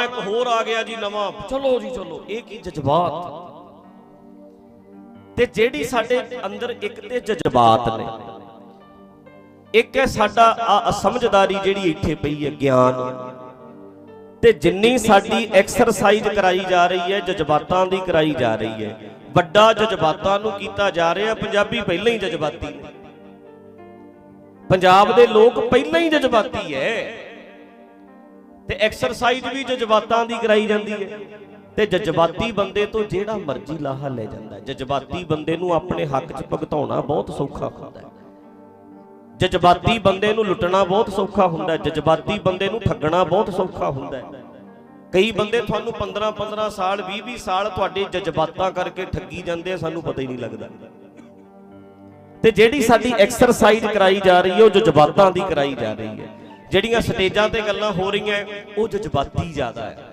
ਇੱਕ ਹੋਰ ਆ ਗਿਆ ਜੀ ਨਵਾਂ। ਚਲੋ ਜੀ ਚਲੋ। ਇਹ ਕੀ ਜਜ਼ਬਾਤ? ਤੇ ਜਿਹੜੀ ਸਾਡੇ ਅੰਦਰ ਇੱਕ ਤੇ ਜਜ਼ਬਾਤ ਨੇ ਇੱਕ ਹੈ ਸਾਡਾ ਆ ਸਮਝਦਾਰੀ ਜਿਹੜੀ ਇੱਥੇ ਪਈ ਹੈ ਗਿਆਨ। ਤੇ ਜਿੰਨੀ ਸਾਡੀ ਐਕਸਰਸਾਈਜ਼ ਕਰਾਈ ਜਾ ਰਹੀ ਹੈ ਜਜ਼ਬਾਤਾਂ ਦੀ ਕਰਾਈ ਜਾ ਰਹੀ ਹੈ। ਵੱਡਾ ਜਜ਼ਬਾਤਾਂ ਨੂੰ ਕੀਤਾ ਜਾ ਰਿਹਾ ਪੰਜਾਬੀ ਪਹਿਲਾਂ ਹੀ ਜਜ਼ਬਾਤੀ। ਪੰਜਾਬ ਦੇ ਲੋਕ ਪਹਿਲਾਂ ਹੀ ਜਜ਼ਬਾਤੀ ਹੈ। ਤੇ ਐਕਸਰਸਾਈਜ਼ ਵੀ ਜਜ਼ਬਾਤਾਂ ਦੀ ਕਰਾਈ ਜਾਂਦੀ ਹੈ। ਤੇ ਜਜ਼ਬਾਤੀ ਬੰਦੇ ਤੋਂ ਜਿਹੜਾ ਮਰਜ਼ੀ ਲਾਹਾ ਲੈ ਜਾਂਦਾ ਹੈ। ਜਜ਼ਬਾਤੀ ਬੰਦੇ ਨੂੰ ਆਪਣੇ ਹੱਕ 'ਚ ਭਗਤਾਉਣਾ ਬਹੁਤ ਸੌਖਾ ਹੁੰਦਾ ਹੈ। ਜਜ਼ਬਾਤੀ ਬੰਦੇ ਨੂੰ ਲੁੱਟਣਾ ਬਹੁਤ ਸੌਖਾ ਹੁੰਦਾ ਹੈ। ਜਜ਼ਬਾਤੀ ਬੰਦੇ ਨੂੰ ਠੱਗਣਾ ਬਹੁਤ ਸੌਖਾ ਹੁੰਦਾ ਹੈ। ਕਈ ਬੰਦੇ ਤੁਹਾਨੂੰ 15 15 ਸਾਲ 20 20 ਸਾਲ ਤੁਹਾਡੇ ਜਜ਼ਬਾਤਾਂ ਕਰਕੇ ਠੱਗੀ ਜਾਂਦੇ ਆ, ਸਾਨੂੰ ਪਤਾ ਹੀ ਨਹੀਂ ਲੱਗਦਾ। ਤੇ ਜਿਹੜੀ ਸਾਡੀ ਐਕਸਰਸਾਈਜ਼ ਕਰਾਈ ਜਾ ਰਹੀ ਹੈ, ਉਹ ਜਜ਼ਬਾਤਾਂ ਦੀ ਕਰਾਈ ਜਾ ਰਹੀ ਹੈ। ਜਿਹੜੀਆਂ ਸਟੇਜਾਂ ਤੇ ਗੱਲਾਂ ਹੋ ਰਹੀਆਂ ਉਹ ਜਜ਼ਬਾਤੀ ਜ਼ਿਆਦਾ ਹੈ।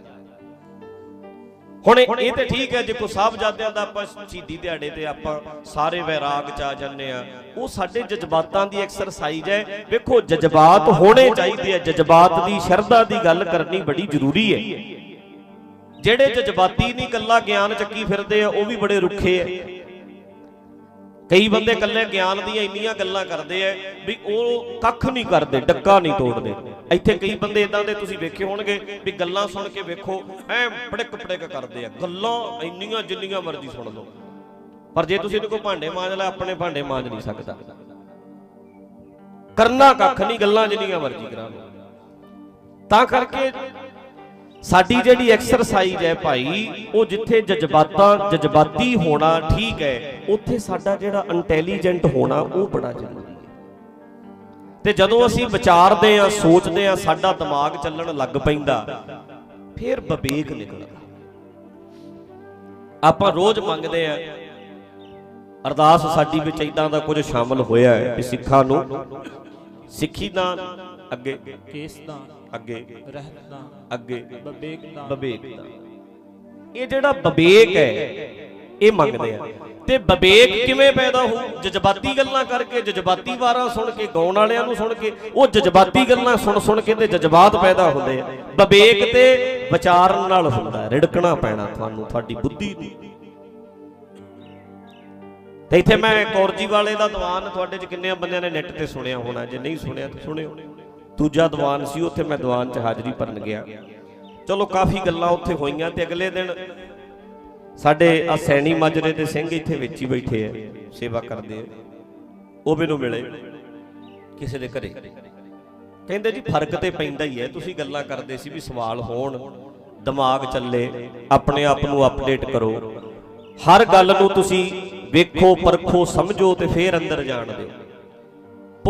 ਹੁਣ ਇਹ ਤੇ ਠੀਕ ਹੈ, ਜੇ ਕੋ ਸਾਹਿਬਜ਼ਾਦਿਆਂ ਦਾ ਆਪਾਂ ਸ਼ਹੀਦੀ ਦਿਹਾੜੇ ਤੇ ਆਪਾਂ ਸਾਰੇ ਵੈਰਾਗ ਚ ਆ ਜੰਨੇ ਆ ਉਹ ਸਾਡੇ ਜਜ਼ਬਾਤਾਂ ਦੀ ਐਕਸਰਸਾਈਜ਼ ਹੈ। ਵੇਖੋ, ਜਜ਼ਬਾਤ ਹੋਣੇ ਚਾਹੀਦੇ ਆ, ਜਜ਼ਬਾਤ ਦੀ ਸ਼ਰਧਾ ਦੀ ਗੱਲ ਕਰਨੀ ਬੜੀ ਜ਼ਰੂਰੀ ਹੈ। ਜਿਹੜੇ ਜਜ਼ਬਾਤੀ ਨਹੀਂ, ਕੱਲਾ ਗਿਆਨ ਚੱਕੀ ਫਿਰਦੇ ਆ, ਉਹ ਵੀ ਬੜੇ ਰੁੱਖੇ ਆ। ਕਈ ਬੰਦੇ ਕੱਲੇ ਗਿਆਨ ਦੀਆਂ ਇੰਨੀਆਂ ਗੱਲਾਂ ਕਰਦੇ ਐ ਵੀ ਉਹ ਕੱਖ ਨਹੀਂ ਕਰਦੇ, ਡੱਕਾ ਨਹੀਂ ਤੋੜਦੇ। ਇੱਥੇ ਕਈ ਬੰਦੇ ਇਦਾਂ ਦੇ ਤੁਸੀਂ ਵੇਖੇ ਹੋਣਗੇ ਵੀ ਗੱਲਾਂ ਸੁਣ ਕੇ ਵੇਖੋ, ਐ ਪੜਕ ਪੜਕ ਕਰਦੇ ਆ। ਗੱਲਾਂ ਇੰਨੀਆਂ ਜਿੰਨੀਆਂ ਮਰਜ਼ੀ ਸੁਣ ਲਓ। ਪਰ ਜੇ ਤੁਸੀਂ ਇਹਨੂੰ ਕੋਈ ਭਾਂਡੇ ਮਾਂਜ ਲੈ, ਆਪਣੇ ਭਾਂਡੇ ਮਾਂਜ ਨਹੀਂ ਸਕਦਾ। ਕਰਨਾ ਕੱਖ ਨਹੀਂ, ਗੱਲਾਂ ਜਿੰਨੀਆਂ ਮਰਜ਼ੀ ਕਰਾ ਲਓ ਤਾਂ ਕਰਕੇ ਸਾਡੀ ਜਿਹੜੀ ਐਕਸਰਸਾਈਜ਼ ਹੈ ਭਾਈ ਉਹ ਜਿੱਥੇ ਜਜ਼ਬਾਤਾਂ ਜਜ਼ਬਾਤੀ ਹੋਣਾ ਠੀਕ ਹੈ ਉੱਥੇ ਸਾਡਾ ਜਿਹੜਾ ਇੰਟੈਲੀਜੈਂਟ ਹੋਣਾ ਉਹ ਬੜਾ ਜ਼ਰੂਰੀ ਹੈ। ਤੇ ਜਦੋਂ ਅਸੀਂ ਵਿਚਾਰਦੇ ਆ ਸੋਚਦੇ ਆ ਸਾਡਾ ਦਿਮਾਗ ਚੱਲਣ ਲੱਗ ਪੈਂਦਾ ਫਿਰ ਵਿਵੇਕ ਨਿਕਲਦਾ। ਆਪਾਂ ਰੋਜ਼ ਮੰਗਦੇ ਆ ਅਰਦਾਸ ਸਾਡੀ ਵਿੱਚ ਇਦਾਂ ਦਾ ਕੁਝ ਸ਼ਾਮਲ ਹੋਇਆ ਹੈ ਕਿ ਸਿੱਖਾਂ ਨੂੰ ਸਿੱਖੀ ਦਾ ਅੱਗੇ। ਕੇਸ ਦਾ ਅੱਗੇ। ਰਹਿਤ ਅੱਗੇ। ਵਿਵੇਕ ਦਾ। ਵਿਵੇਕ ਦਾ। ਇਹ ਜਿਹੜਾ ਵਿਵੇਕ ਹੈ ਇਹ ਮੰਗਦੇ ਆ। ਤੇ ਵਿਵੇਕ ਕਿਵੇਂ ਪੈਦਾ ਹੋ? ਜਜ਼ਬਾਤੀ ਗੱਲਾਂ ਕਰਕੇ ਜਜ਼ਬਾਤੀ ਵਾਰਾਂ ਸੁਣ ਕੇ ਗਾਉਣ ਵਾਲਿਆਂ ਨੂੰ ਸੁਣ ਕੇ ਉਹ ਜਜ਼ਬਾਤੀ ਗੱਲਾਂ ਸੁਣ ਸੁਣ ਕੇ ਤੇ ਜਜ਼ਬਾਤ ਪੈਦਾ ਹੁੰਦੇ ਆ। ਵਿਵੇਕ ਤੇ ਵਿਚਾਰਨ ਨਾਲ ਹੁੰਦਾ ਹੈ, ਰਿੜਕਣਾ ਪੈਣਾ ਤੁਹਾਨੂੰ ਤੁਹਾਡੀ ਬੁੱਧੀ ਦੀ। ਤੇ ਇੱਥੇ ਮੈਂ ਕੌਰਜੀ ਵਾਲੇ ਦਾ ਦੀਵਾਨ ਤੁਹਾਡੇ ਚ ਕਿੰਨੇ ਬੰਦਿਆਂ ਨੇ ਨੈਟ ਤੇ ਸੁਣਿਆ ਹੋਣਾ ਜੇ ਨਹੀਂ ਸੁਣਿਆ ਤਾਂ ਸੁਣਿਓ। ਦੂਜਾ ਦੀਵਾਨ ਸੀ, ਉੱਥੇ ਮੈਂ ਦੀਵਾਨ 'ਚ ਹਾਜ਼ਰੀ ਭਰਨ ਗਿਆ। ਚਲੋ, ਕਾਫੀ ਗੱਲਾਂ ਉੱਥੇ ਹੋਈਆਂ ਤੇ ਅਗਲੇ ਦਿਨ ਸਾਡੇ ਆ ਸੈਣੀ ਮਾਜਰੇ ਦੇ ਸਿੰਘ ਇੱਥੇ ਵਿੱਚ ਹੀ ਬੈਠੇ ਆ, ਸੇਵਾ ਕਰਦੇ ਆ। ਉਹ ਮੈਨੂੰ ਮਿਲੇ ਕਿਸੇ ਦੇ ਘਰੇ। ਕਹਿੰਦੇ ਜੀ, ਫ਼ਰਕ ਤੇ ਪੈਂਦਾ ਹੀ ਹੈ, ਤੁਸੀਂ ਗੱਲਾਂ ਕਰਦੇ ਸੀ ਵੀ ਸਵਾਲ ਹੋਣ, ਦਿਮਾਗ ਚੱਲੇ, ਆਪਣੇ ਆਪ ਨੂੰ ਅਪਡੇਟ ਕਰੋ। ਹਰ ਗੱਲ ਨੂੰ ਤੁਸੀਂ ਵੇਖੋ, ਪਰਖੋ, ਸਮਝੋ ਤੇ ਫੇਰ ਅੰਦਰ ਜਾਣ ਦਿਓ।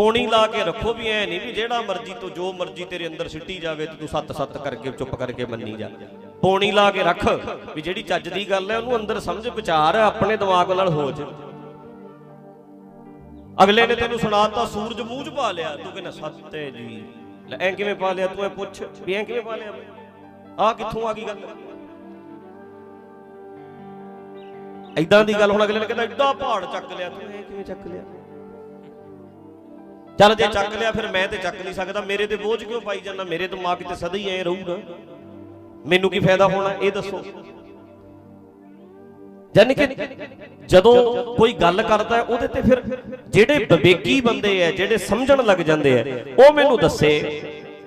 ਪੌਣੀ ਲਾ ਕੇ ਰੱਖੋ ਵੀ ਐ ਨਹੀਂ ਵੀ ਜਿਹੜਾ ਮਰਜ਼ੀ ਤੋਂ ਜੋ ਮਰਜ਼ੀ ਤੇਰੇ ਅੰਦਰ ਸਿੱਟੀ ਜਾਵੇ ਤੇ ਤੂੰ ਸੱਤ ਸੱਤ ਕਰਕੇ ਚੁੱਪ ਕਰਕੇ ਮੰਨੀ ਜਾ। ਪੌਣੀ ਲਾ ਕੇ ਰੱਖ ਵੀ ਜਿਹੜੀ ਚੱਜ ਦੀ ਗੱਲ ਹੈ ਉਹਨੂੰ ਅੰਦਰ ਸਮਝ, ਵਿਚਾਰ ਆਪਣੇ ਦਿਮਾਗ ਨਾਲ ਹੋ ਜਾ। ਅਗਲੇ ਨੇ ਤੈਨੂੰ ਸੁਣਾਤਾ ਸੂਰਜ ਮੂੰਹ 'ਚ ਪਾ ਲਿਆ, ਤੂੰ ਕਹਿੰਦਾ, ਸੱਤ ਹੈ ਜੀ, ਲੈ ਐ ਕਿਵੇਂ ਪਾ ਲਿਆ ਤੂੰ ਐ ਪੁੱਛ, ਵੀ ਐ ਕਿਵੇਂ ਪਾ ਲਿਆ ਆ ਕਿੱਥੋਂ ਆ ਗਈ ਗੱਲ? ਐਦਾਂ ਦੀ ਗੱਲ ਹੁਣ ਅਗਲੇ ਨੇ ਕਹਿੰਦਾ ਐਡਾ ਪਹਾੜ ਚੱਕ ਲਿਆ ਤੂੰ, ਐ ਕਿਵੇਂ ਚੱਕ ਲਿਆ? ਚੱਲ ਜੇ ਚੱਕ ਲਿਆ ਫਿਰ ਮੈਂ ਤੇ ਚੱਕ ਨਹੀਂ ਸਕਦਾ। ਮੇਰੇ ਤੇ ਬੋਝ ਕਿਉਂ ਪਾਈ ਜਾਂਦਾ? ਮੇਰੇ ਦਿਮਾਗ ਤੇ ਸਦਾ ਹੀ ਐ ਰਹੂਗਾ। ਮੈਨੂੰ ਕੀ ਫਾਇਦਾ ਹੋਣਾ? ਇਹ ਦੱਸੋ। ਯਾਨੀ ਕਿ ਜਦੋਂ ਕੋਈ ਗੱਲ ਕਰਦਾ ਹੈ ਉਹਦੇ ਤੇ ਫਿਰ ਜਿਹੜੇ ਵਿਵੇਕੀ ਬੰਦੇ ਐ ਜਿਹੜੇ ਸਮਝਣ ਲੱਗ ਜਾਂਦੇ ਐ ਉਹ ਮੈਨੂੰ ਦੱਸੇ।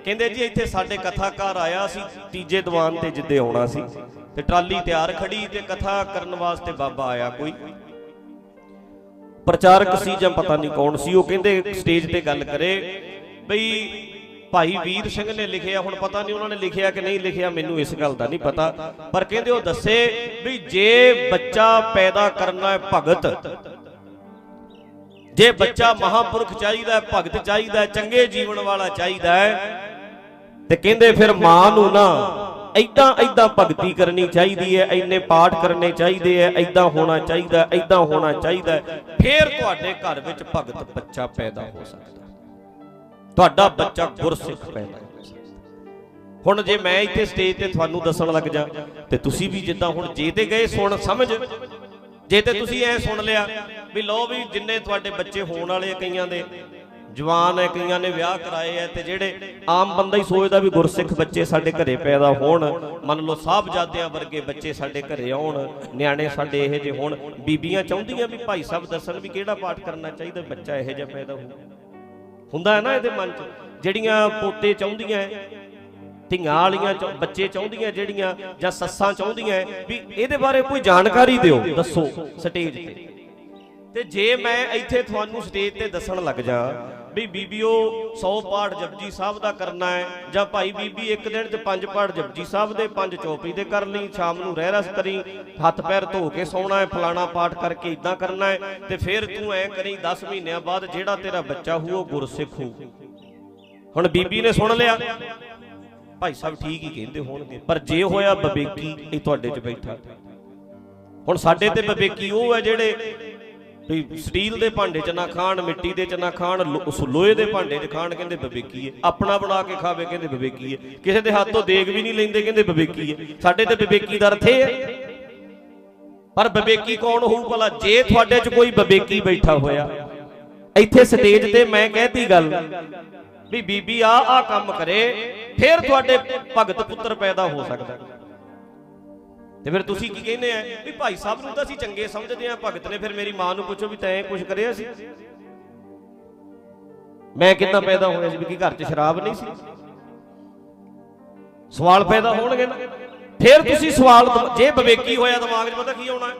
ਕਹਿੰਦੇ ਜੀ ਇੱਥੇ ਸਾਡੇ ਕਥਾਕਾਰ ਆਇਆ ਸੀ ਤੀਜੇ ਦੀਵਾਨ ਤੇ ਜਿੱਦੇ ਆਉਣਾ ਸੀ। ਤੇ ਟਰਾਲੀ ਤਿਆਰ ਖੜੀ ਤੇ ਕਥਾ ਕਰਨ ਵਾਸਤੇ ਬਾਬਾ ਆਇਆ ਕੋਈ। ਪ੍ਰਚਾਰਕ ਸੀ ਜਾਂ ਪਤਾ ਨਹੀਂ ਕੌਣ ਸੀ, ਉਹ ਕਹਿੰਦੇ ਸਟੇਜ ਤੇ ਗੱਲ ਕਰੇ। ਬਈ ਭਾਈ ਵੀਰ ਸਿੰਘ ਨੇ ਲਿਖਿਆ, ਹੁਣ ਪਤਾ ਨਹੀਂ ਉਹਨਾਂ ਨੇ ਲਿਖਿਆ ਕਿ ਨਹੀਂ ਲਿਖਿਆ, ਮੈਨੂੰ ਇਸ ਗੱਲ ਦਾ ਨਹੀਂ ਪਤਾ। ਪਰ ਕਹਿੰਦੇ ਉਹ ਦੱਸੇ ਵੀ ਜੇ ਬੱਚਾ ਪੈਦਾ ਕਰਨਾ ਹੈ ਭਗਤ, ਜੇ ਬੱਚਾ ਮਹਾਪੁਰਖ ਚਾਹੀਦਾ ਹੈ, ਭਗਤ ਚਾਹੀਦਾ ਹੈ, ਚੰਗੇ ਜੀਵਨ ਵਾਲਾ ਚਾਹੀਦਾ ਹੈ, ਤੇ ਕਹਿੰਦੇ ਫਿਰ ਮਾਂ ਨੂੰ ਨਾ ਐਦਾਂ ਐਦਾਂ ਭਗਤੀ ਕਰਨੀ ਚਾਹੀਦੀ ਹੈ, ਐਨੇ ਪਾਠ ਕਰਨੇ ਚਾਹੀਦੇ ਐ ਐਦਾਂ ਹੋਣਾ ਚਾਹੀਦਾ, ਐਦਾਂ ਹੋਣਾ ਚਾਹੀਦਾ ਫਿਰ ਤੁਹਾਡੇ ਘਰ ਵਿੱਚ ਭਗਤ ਬੱਚਾ ਪੈਦਾ ਹੋ ਸਕਦਾ ਤੁਹਾਡਾ ਬੱਚਾ ਗੁਰਸਿੱਖ ਪੈਦਾ ਹੋ ਸਕਦਾ ਹੁਣ ਜੇ ਮੈਂ ਇੱਥੇ ਸਟੇਜ ਤੇ ਤੁਹਾਨੂੰ ਦੱਸਣ ਲੱਗ ਜਾ, ਤੇ ਤੁਸੀਂ ਵੀ ਜਿੱਦਾਂ ਹੁਣ ਜੇ ਤੇ ਗਏ ਸੁਣ ਸਮਝ, ਜੇ ਤੇ ਤੁਸੀਂ ਐ ਸੁਣ ਲਿਆ ਵੀ ਲਓ ਵੀ ਜਿੰਨੇ ਤੁਹਾਡੇ ਬੱਚੇ ਹੋਣ ਵਾਲੇ ਕਈਆਂ ਦੇ ਜਵਾਨ ਹੈ, ਕਈਆਂ ਨੇ ਵਿਆਹ ਕਰਾਏ ਐ ਤੇ ਜਿਹੜੇ ਆਮ ਬੰਦਾ ਹੀ ਸੋਚਦਾ ਵੀ ਗੁਰਸਿੱਖ ਬੱਚੇ ਸਾਡੇ ਘਰੇ ਪੈਦਾ ਹੋਣ, ਮੰਨ ਲਓ ਸਾਹਿਬਜ਼ਾਦਿਆਂ ਵਰਗੇ ਬੱਚੇ ਸਾਡੇ ਘਰੇ ਆਉਣ, ਨਿਆਣੇ ਸਾਡੇ ਇਹੋ ਜਿਹੇ ਹੋਣ, ਬੀਬੀਆਂ ਚਾਹੁੰਦੀਆਂ ਵੀ ਭਾਈ ਸਾਹਿਬ ਦੱਸਣ ਵੀ ਕਿਹੜਾ ਪਾਠ ਕਰਨਾ ਚਾਹੀਦਾ ਬੱਚਾ ਇਹੋ ਜਿਹਾ ਪੈਦਾ ਹੋ ਹੁੰਦਾ ਹੈ ਨਾ ਇਹਦੇ ਮਨ 'ਚ, ਜਿਹੜੀਆਂ ਪੋਤੇ ਚਾਹੁੰਦੀਆਂ ਧੀਆਂ ਵਾਲੀਆਂ ਬੱਚੇ ਚਾਹੁੰਦੀਆਂ ਜਿਹੜੀਆਂ ਜਾਂ ਸੱਸਾਂ ਚਾਹੁੰਦੀਆਂ ਵੀ ਇਹਦੇ ਬਾਰੇ ਕੋਈ ਜਾਣਕਾਰੀ ਦਿਓ, ਦੱਸੋ ਸਟੇਜ ਤੇ। ਤੇ ਜੇ ਮੈਂ ਇੱਥੇ ਤੁਹਾਨੂੰ ਸਟੇਜ ਤੇ ਦੱਸਣ ਲੱਗ ਜਾ ਵੀ ਬੀਬੀਓ 100 ਪਾਠ ਜਪਜੀ ਸਾਹਿਬ ਦਾ ਕਰਨਾ ਹੈ, ਜਾਂ ਭਾਈ ਬੀਬੀ ਇੱਕ ਦਿਨ 'ਚ ਪੰਜ ਪਾਠ ਜਪਜੀ ਸਾਹਿਬ ਦੇ, ਪੰਜ ਚੌਪਈ ਦੇ ਕਰ ਲਈ, ਸ਼ਾਮ ਨੂੰ ਰਹਿ ਰਸ ਕਰੀ, ਹੱਥ ਪੈਰ ਧੋ ਕੇ ਸੌਣਾ ਹੈ, ਫਲਾਣਾ ਪਾਠ ਕਰਕੇ ਇਦਾਂ ਕਰਨਾ ਹੈ, ਤੇ ਫਿਰ ਤੂੰ ਐ ਕਰੀ 10 ਮਹੀਨਿਆਂ ਬਾਅਦ ਜਿਹੜਾ ਤੇਰਾ ਬੱਚਾ ਹੋਊ, ਉਹ ਗੁਰਸਿੱਖ ਹੋਊ। ਹੁਣ ਬੀਬੀ ਨੇ ਸੁਣ ਲਿਆ। ਭਾਈ ਸਾਹਿਬ ਠੀਕ ਹੀ ਕਹਿੰਦੇ ਹੋਣਗੇ, ਪਰ ਜੇ ਹੋਇਆ ਬਵੇਕੀ ਇਹ ਤੁਹਾਡੇ 'ਚ ਬੈਠਾ। ਹੁਣ ਸਾਡੇ ਤੇ ਬਵੇਕੀ ਉਹ ਹੈ ਜਿਹੜੇ ਵੀ ਸਟੀਲ ਦੇ ਭਾਂਡੇ 'ਚ ਨਾ ਖਾਣ, ਮਿੱਟੀ ਦੇ 'ਚ ਨਾ ਖਾਣ, ਲੋ- ਲੋਹੇ ਦੇ ਭਾਂਡੇ 'ਚ ਖਾਣ ਕਹਿੰਦੇ ਬਵੇਕੀ ਹੈ ਆਪਣਾ ਬਣਾ ਕੇ ਖਾਵੇ ਕਹਿੰਦੇ ਬਵੇਕੀ ਹੈ ਕਿਸੇ ਦੇ ਹੱਥੋਂ ਦੇਗ ਵੀ ਨਹੀਂ ਲੈਂਦੇ ਕਹਿੰਦੇ ਵਿਵੇਕੀ ਹੈ ਸਾਡੇ ਤੇ ਵਿਵੇਕੀ ਦਾ ਅਰਥ ਇਹ ਹੈ। ਪਰ ਵਿਵੇਕੀ ਕੌਣ ਹੋਊ ਭਲਾ? ਜੇ ਤੁਹਾਡੇ 'ਚ ਕੋਈ ਬਵੇਕੀ ਬੈਠਾ ਹੋਇਆ। ਇੱਥੇ ਸਟੇਜ ਤੇ ਮੈਂ ਕਹਿਤੀ ਗੱਲ ਵੀ ਬੀਬੀ ਆ ਆ ਕੰਮ ਕਰੇ, ਫਿਰ ਤੁਹਾਡੇ ਭਗਤ ਪੁੱਤਰ ਪੈਦਾ ਹੋ ਸਕਦਾ। ਤੇ ਫਿਰ ਤੁਸੀਂ ਕੀ ਕਹਿੰਦੇ ਆ? ਵੀ ਭਾਈ ਸਾਹਿਬ ਨੂੰ ਤਾਂ ਅਸੀਂ ਚੰਗੇ ਸਮਝਦੇ ਆ ਭਗਤ ਨੇ ਫਿਰ ਮੇਰੀ ਮਾਂ ਨੂੰ ਪੁੱਛੋ ਵੀ ਤੈਂ ਕੁਝ ਕਰਿਆ ਸੀ? ਮੈਂ ਕਿੰਨਾ ਪੈਦਾ ਹੋਇਆ ਸੀ ਵੀ ਕੀ ਘਰ 'ਚ ਸ਼ਰਾਬ ਨਹੀਂ ਸੀ? ਸਵਾਲ ਪੈਦਾ ਹੋਣਗੇ ਨਾ। ਫਿਰ ਤੁਸੀਂ ਸਵਾਲ ਜੇ ਵਿਵੇਕੀ ਹੋਇਆ ਦਿਮਾਗ 'ਚ ਪਤਾ ਕੀ ਆਉਣਾ? ਹੈ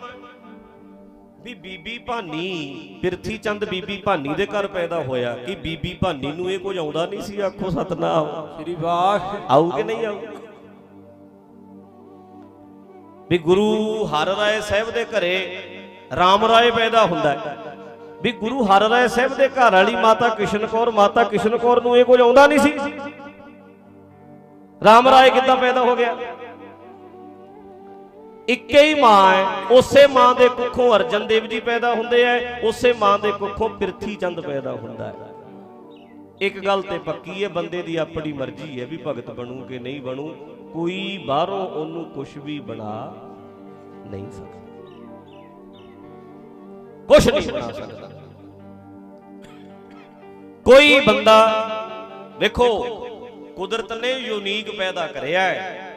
ਵੀ ਬੀਬੀ ਭਾਨੀ ਪਿਰਥੀ ਚੰਦ ਬੀਬੀ ਭਾਨੀ ਦੇ ਘਰ ਪੈਦਾ ਹੋਇਆ। ਕਿ ਬੀਬੀ ਭਾਨੀ ਨੂੰ ਇਹ ਕੁਝ ਆਉਂਦਾ ਨਹੀਂ ਸੀ? ਆਖੋ ਸਤਨਾਮ। ਸ੍ਰੀ ਵਾਹ ਆਊ ਕਿ ਨਹੀਂ ਆਊ? ਵੀ ਗੁਰੂ ਹਰ ਰਾਏ ਸਾਹਿਬ ਦੇ ਘਰੇ ਰਾਮ ਰਾਏ ਪੈਦਾ ਹੁੰਦਾ ਵੀ ਗੁਰੂ ਹਰ ਰਾਏ ਸਾਹਿਬ ਦੇ ਘਰ ਵਾਲੀ ਮਾਤਾ ਕਿਸ਼ਨ ਕੌਰ, ਮਾਤਾ ਕਿਸ਼ਨ ਕੌਰ ਨੂੰ ਇਹ ਕੁਝ ਆਉਂਦਾ ਨਹੀਂ ਸੀ। ਰਾਮ ਰਾਏ ਕਿੱਦਾਂ ਪੈਦਾ ਹੋ ਗਿਆ? ਇੱਕੇ ਹੀ ਮਾਂ ਹੈ। ਉਸੇ ਮਾਂ ਦੇ ਕੁੱਖੋਂ ਅਰਜਨ ਦੇਵ ਜੀ ਪੈਦਾ ਹੁੰਦੇ ਐ ਉਸੇ ਮਾਂ ਦੇ ਕੁੱਖੋਂ ਪ੍ਰਿਥੀ ਚੰਦ ਪੈਦਾ ਹੁੰਦਾ ਹੈ। ਇੱਕ ਗੱਲ ਤੇ ਪੱਕੀ ਹੈ, ਬੰਦੇ ਦੀ ਆਪਣੀ ਮਰਜ਼ੀ ਹੈ ਵੀ ਭਗਤ ਬਣੂ ਕਿ ਨਹੀਂ ਬਣੂ। ਕੋਈ ਬਾਹਰੋਂ ਉਹਨੂੰ ਕੁਝ ਵੀ ਬਣਾ ਨਹੀਂ ਸਕਦਾ। ਕੁਝ ਨਹੀਂ ਬਣਾ ਸਕਦਾ। ਕੋਈ ਬੰਦਾ, ਵੇਖੋ, ਕੁਦਰਤ ਨੇ ਯੂਨੀਕ ਪੈਦਾ ਕਰਿਆ ਹੈ।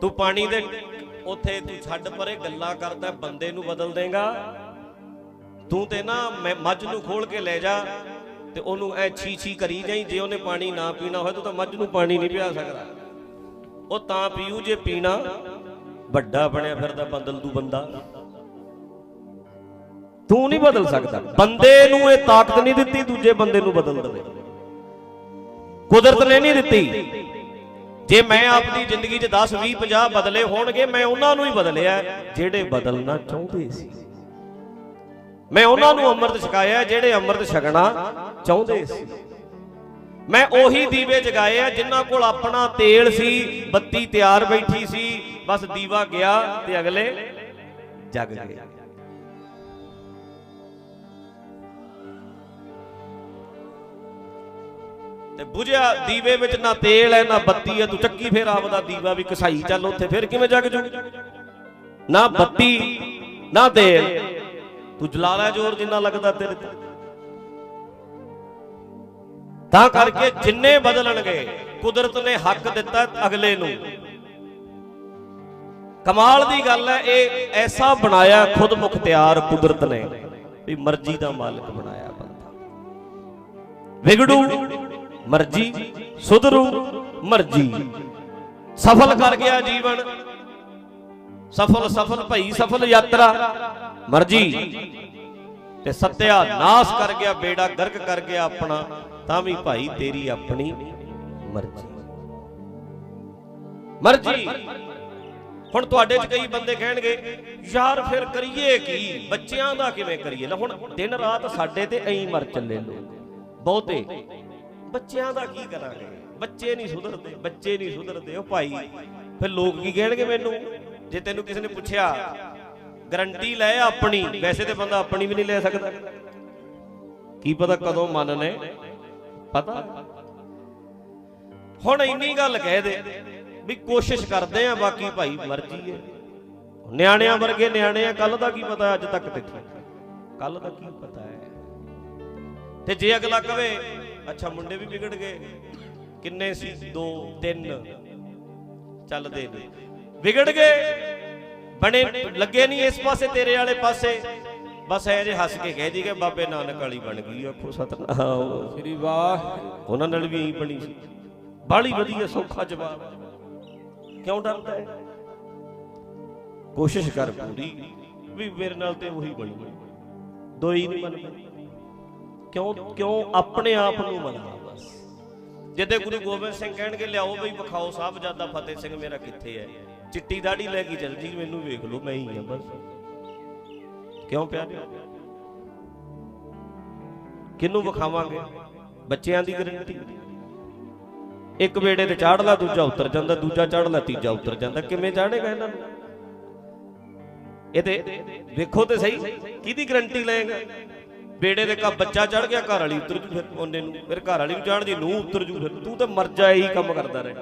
ਤੂੰ ਪਾਣੀ ਦੇ ਉੱਥੇ ਤੂੰ ਛੱਡ ਪਰੇ ਗੱਲਾਂ ਕਰਦਾ, ਬੰਦੇ ਨੂੰ ਬਦਲ ਦੇਗਾ। ਤੂੰ ਤੇ ਨਾ ਮੱਝ ਨੂੰ ਖੋਲ ਕੇ ਲੈ ਜਾ। ਤੇ ਉਹਨੂੰ ਐ ਛੀ ਛੀ ਕਰੀ ਜਾਈ, ਜੇ ਉਹਨੇ ਪਾਣੀ ਨਾ ਪੀਣਾ ਹੋਵੇ ਤੂੰ ਤਾਂ ਮੱਝ ਨੂੰ ਪਾਣੀ ਨਹੀਂ ਪਿਆ ਸਕਦਾ। ਉਹ ਤਾਂ ਪੀਊ, ਜੇ ਪੀਣਾ, ਵੱਡਾ ਬਣਿਆ ਫਿਰਦਾ ਬਦਲ ਦੂ ਬੰਦਾ। ਤੂੰ ਨਹੀਂ ਬਦਲ ਸਕਦਾ। ਬੰਦੇ ਨੂੰ ਇਹ ਤਾਕਤ ਨਹੀਂ ਦਿੱਤੀ, ਦੂਜੇ ਬੰਦੇ ਨੂੰ ਬਦਲ ਦੇਵੇ। ਕੁਦਰਤ ਨੇ ਨਹੀਂ ਦਿੱਤੀ। ਜੇ ਮੈਂ ਆਪਣੀ ਜ਼ਿੰਦਗੀ 'ਚ 10 20 50 ਬਦਲੇ ਹੋਣਗੇ, ਮੈਂ ਉਹਨਾਂ ਨੂੰ ਹੀ ਬਦਲਿਆ, ਜਿਹੜੇ ਬਦਲਣਾ ਚਾਹੁੰਦੇ ਸੀ। ਮੈਂ ਉਹਨਾਂ ਨੂੰ ਅੰਮ੍ਰਿਤ ਛਕਾਇਆ ਜਿਹੜੇ ਅੰਮ੍ਰਿਤ ਛਕਣਾ ਚਾਹੁੰਦੇ ਸੀ। ਮੈਂ ਉਹੀ ਦੀਵੇ ਜਗਾਏ ਆ, ਜਿਨ੍ਹਾਂ ਕੋਲ ਆਪਣਾ ਤੇਲ ਸੀ, ਬੱਤੀ ਤਿਆਰ ਬੈਠੀ ਸੀ, ਬਸ ਦੀਵਾ ਗਿਆ ਤੇ ਅਗਲੇ ਜਗ ਗਏ। ਤੇ ਬੁਝਿਆ ਦੀਵੇ ਵਿੱਚ ਨਾ ਤੇਲ ਹੈ, ਨਾ ਬੱਤੀ ਹੈ, ਤੂੰ ਚੱਕੀ ਫੇਰ ਆਪਦਾ ਦੀਵਾ ਵੀ ਕਸਾਈ ਚੱਲ ਉੱਥੇ, ਫਿਰ ਕਿਵੇਂ ਜਗ ਜੂ? ਨਾ ਬੱਤੀ, ਨਾ ਤੇਲ। ਤੂੰ ਜਲਾ ਲੈ ਜ਼ੋਰ ਜਿੰਨਾ ਲੱਗਦਾ ਤੇਰੇ ਤੇ ਤਾਂ ਕਰਕੇ ਜਿੰਨੇ ਬਦਲਣਗੇ ਕੁਦਰਤ ਨੇ ਹੱਕ ਦਿੱਤਾ ਅਗਲੇ ਨੂੰ। ਕਮਾਲ ਦੀ ਗੱਲ ਹੈ ਇਹ ਐਸਾ ਬਣਾਇਆ ਖੁਦ ਮੁਖਤਿਆਰ ਕੁਦਰਤ ਨੇ ਵੀ ਮਰਜ਼ੀ ਦਾ ਮਾਲਕ ਬਣਾਇਆ ਬੰਦਾ। ਵਿਗੜੂ ਮਰਜ਼ੀ ਸੁਧਰੂ ਮਰਜ਼ੀ। ਸਫਲ ਕਰ ਗਿਆ ਜੀਵਨ। ਸਫਲ ਸਫਲ ਭਈ ਸਫਲ ਯਾਤਰਾ। ਮਰਜ਼ੀ। ਤੇ ਸੱਤਿਆ ਨਾਸ ਕਰ ਗਿਆ, ਬੇੜਾ ਗਰਕ ਕਰ ਗਿਆ ਆਪਣਾ, ਤਾਂ ਵੀ ਭਾਈ ਤੇਰੀ ਆਪਣੀ ਮਰਜ਼ੀ। ਮਰਜ਼ੀ। ਹੁਣ ਤੁਹਾਡੇ 'ਚ ਕਈ ਬੰਦੇ ਕਹਿਣਗੇ, ਯਾਰ ਫਿਰ ਕਰੀਏ ਕੀ? ਬੱਚਿਆਂ ਦਾ ਕਿਵੇਂ ਕਰੀਏ? ਲੈ ਹੁਣ ਦਿਨ ਰਾਤ ਸਾਡੇ ਤੇ ਐਂ ਮਰ ਚੱਲੇ ਲੋਕ। ਬਹੁਤੇ। ਬੱਚਿਆਂ ਦਾ ਕੀ ਕਰਾਂਗੇ? ਬੱਚੇ ਨਹੀਂ ਸੁਧਰਦੇ, ਬੱਚੇ ਨਹੀਂ ਸੁਧਰਦੇ। ਉਹ ਭਾਈ, ਫਿਰ ਲੋਕ ਕੀ ਕਹਿਣਗੇ ਮੈਨੂੰ? ਜੇ ਤੈਨੂੰ ਕਿਸੇ ਨੇ ਪੁੱਛਿਆ ਗਰੰਟੀ ਲੈ ਆਪਣੀ। ਵੈਸੇ ਤੇ ਬੰਦਾ ਆਪਣੀ ਵੀ ਨਹੀਂ ਲੈ ਸਕਦਾ। ਕੀ ਪਤਾ ਕਦੋਂ ਮਨ ਨੇ? ਪਤਾ? ਹੁਣ ਇੰਨੀ ਗੱਲ ਕਹਿ ਦੇ ਵੀ ਕੋਸ਼ਿਸ਼ ਕਰਦੇ ਆ, ਬਾਕੀ ਭਾਈ ਮਰਜ਼ੀ ਹੈ ਨਿਆਣਿਆਂ ਵਰਗੇ ਨਿਆਣੇ ਆ ਕੱਲ ਦਾ ਕੀ ਪਤਾ, ਅੱਜ ਤੱਕ ਤੇ ਕੱਲ ਦਾ ਕੀ ਪਤਾ ਹੈ ਤੇ ਜੇ ਅਗਲਾ ਕਵੇ, ਅੱਛਾ, ਮੁੰਡੇ ਵੀ ਵਿਗੜ ਗਏ। ਕਿੰਨੇ ਸੀ? 2 3 ਚੱਲਦੇ ਨੇ। ਵਿਗੜ ਗਏ। ਬਣੇ ਲੱਗੇ ਨਹੀਂ ਇਸ ਪਾਸੇ ਤੇਰੇ ਵਾਲੇ ਪਾਸੇ। ਬਸ ਐ ਜੇ ਹੱਸ ਕੇ ਕਹਿ ਦੀ ਕਿ ਬਾਬੇ ਨਾਨਕ ਵਾਲੀ ਬਣ ਗਈ ਆਖੋ ਸਤਨਾਮ। ਸ੍ਰੀ ਵਾਹ ਉਹਨਾਂ ਨਾਲ ਵੀ ਇਹੀ ਬਣੀ ਸੀ। ਬਾਲੀ ਵਧੀਆ ਸੌਖਾ ਜਵਾਬ। ਕਿਉਂ ਡਰਦਾ ਹੈ? ਕੋਸ਼ਿਸ਼ ਕਰ ਪੂਰੀ ਵੀ ਮੇਰੇ ਨਾਲ ਤੇ ਉਹੀ ਬਣੀ। ਦੋ ਹੀ ਨਹੀਂ ਬਣ। ਕਿਉਂ ਕਿਉਂ ਆਪਣੇ ਆਪ ਨੂੰ ਮਨਾ ਬਸ। ਜਿੱਦੇ ਗੁਰੂ ਗੋਬਿੰਦ ਸਿੰਘ ਕਹਿਣਗੇ ਲਿਆਓ ਬਈ ਵਿਖਾਓ ਸਾਹਿਬਜ਼ਾਦਾ ਫਤਿਹ ਸਿੰਘ ਮੇਰਾ ਕਿੱਥੇ ਹੈ? ਚਿੱਟੀ ਦਾੜੀ ਲੈ ਕੇ ਚੱਲ ਜੀ ਮੈਨੂੰ ਵੇਖ ਲਓ, ਮੈਂ ਹੀ ਹਾਂ ਬਸ। ਕਿਉਂ ਪਿਆਰੇ ਕਿਹਨੂੰ ਵਿਖਾਵਾਂਗੇ? ਬੱਚਿਆਂ ਦੀ ਗਰੰਟੀ ਇੱਕ ਵੇੜੇ ਤੇ ਚਾੜ ਲਾ, ਦੂਜਾ ਉਤਰ ਜਾਂਦਾ, ਦੂਜਾ ਚਾੜ ਲਾ, ਤੀਜਾ ਉਤਰ ਜਾਂਦਾ। ਕਿਵੇਂ ਚਾੜੇਗਾ ਇਹਨਾਂ ਨੂੰ? ਇਹ ਤੇ ਵੇਖੋ ਤੇ ਸਹੀ, ਕਿਹਦੀ ਗਰੰਟੀ ਲਏਗਾ? ਬੇੜੇ ਦੇ ਕਾ ਬੱਚਾ ਚੜ ਗਿਆ, ਘਰ ਵਾਲੀ ਉਤਰ ਜੂ ਫਿਰ ਉਹਨੇ ਨੂੰ, ਫਿਰ ਘਰ ਵਾਲੀ ਨੂੰ ਚਾੜਦੀ ਨੂੰ ਉਤਰ ਜੂ ਫਿਰ। ਤੂੰ ਤਾਂ ਮਰ ਜਾ, ਇਹੀ ਕੰਮ ਕਰਦਾ ਰਹੇ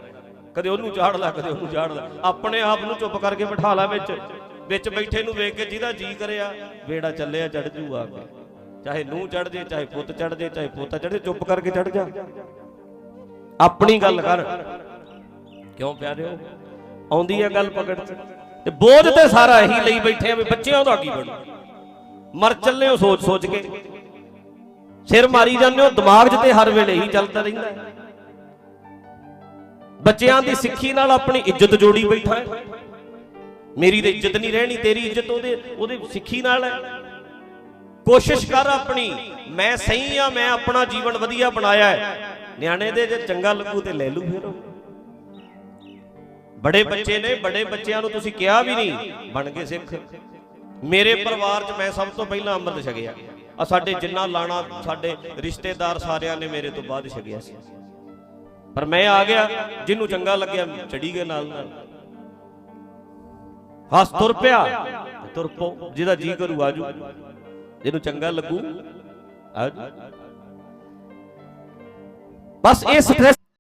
ਕਦੇ ਉਹਨੂੰ ਚਾੜ ਲਾ, ਕਦੇ ਉਹਨੂੰ ਚਾੜ ਲਾ। ਆਪਣੇ ਆਪ ਨੂੰ ਚੁੱਪ ਕਰਕੇ ਬਿਠਾ ਲਾ ਵਿੱਚ। ਵਿੱਚ ਬੈਠੇ ਨੂੰ ਵੇਖ ਕੇ ਜਿਹਦਾ ਜੀ ਕਰਿਆ ਵੇੜਾ ਚੱਲਿਆ ਚੜ ਜੂ ਆ ਕੇ। ਚਾਹੇ ਨੂੰ ਚੜ ਜੇ, ਚਾਹੇ ਪੁੱਤ ਚੜ ਜੇ, ਚਾਹੇ ਪੋਤਾ ਚੜ ਜੇ, ਚੁੱਪ ਕਰਕੇ ਚੜ ਜਾ। ਆਪਣੀ ਗੱਲ ਕਰ। ਕਿਉਂ ਪਿਆਰਿਓ? ਆਉਂਦੀ ਹੈ ਗੱਲ ਪਕੜ ਤੇ ਬੋਝ ਤੇ ਸਾਰਾ ਇਹੀ ਲਈ ਬੈਠੇ ਆ ਵੀ ਬੱਚਿਆਂ ਦਾ ਕੀ ਬਣੂ? ਮਰ ਚੱਲੇ ਹੋ ਸੋਚ ਸੋਚ ਕੇ। ਸਿਰ ਮਾਰੀ ਜਾਂਦੇ ਹੋ, ਦਿਮਾਗ 'ਚ ਤੇ ਹਰ ਵੇਲੇ ਹੀ ਚੱਲਦਾ ਰਹਿੰਦਾ। ਬੱਚਿਆਂ ਦੀ ਸਿੱਖੀ ਨਾਲ ਆਪਣੀ ਇੱਜ਼ਤ ਜੋੜੀ ਬੈਠਾ ਹੈ। ਮੇਰੀ ਤੇ ਇੱਜ਼ਤ ਨਹੀਂ ਰਹਿਣੀ, ਤੇਰੀ ਇੱਜ਼ਤ ਉਹਦੇ ਉਹਦੇ ਸਿੱਖੀ ਨਾਲ ਹੈ। ਕੋਸ਼ਿਸ਼ ਕਰ ਆਪਣੀ, ਮੈਂ ਸਹੀ ਆ ਮੈਂ ਆਪਣਾ ਜੀਵਨ ਵਧੀਆ ਬਣਾਇਆ ਹੈ। ਨਿਆਣੇ ਦੇ ਜੇ ਚੰਗਾ ਲੱਗੂ ਤੇ ਲੈ ਲੂ ਫਿਰ ਬੜੇ ਬੱਚੇ ਨੇ, ਬੜੇ ਬੱਚਿਆਂ ਨੂੰ ਤੁਸੀਂ ਕਿਹਾ ਵੀ ਨਹੀਂ, ਬਣ ਕੇ ਸਿੱਖ। ਮੇਰੇ ਪਰਿਵਾਰ 'ਚ ਮੈਂ ਸਭ ਤੋਂ ਪਹਿਲਾਂ ਅੰਮ੍ਰਿਤ ਛਕਿਆ। ਆ ਸਾਡੇ ਜਿੰਨਾ ਲਾਣਾ, ਸਾਡੇ ਰਿਸ਼ਤੇਦਾਰ ਸਾਰਿਆਂ ਨੇ ਮੇਰੇ ਤੋਂ ਬਾਅਦ ਛਕਿਆ ਸੀ। ਪਰ ਮੈਂ ਆ ਗਿਆ, ਜਿਹਨੂੰ ਚੰਗਾ ਲੱਗਿਆ ਚੜੀ ਗਏ ਨਾਲ ਨਾਲ। ਹੱਸ ਤੁਰ ਪਿਆ, ਤੁਰ ਪੋ, ਜਿਹਦਾ ਜੀ ਕਰੂ ਆਜੂ। ਜਿਹਨੂੰ ਚੰਗਾ ਲੱਗੂ, ਆਜੂ। ਬਸ ਇਹ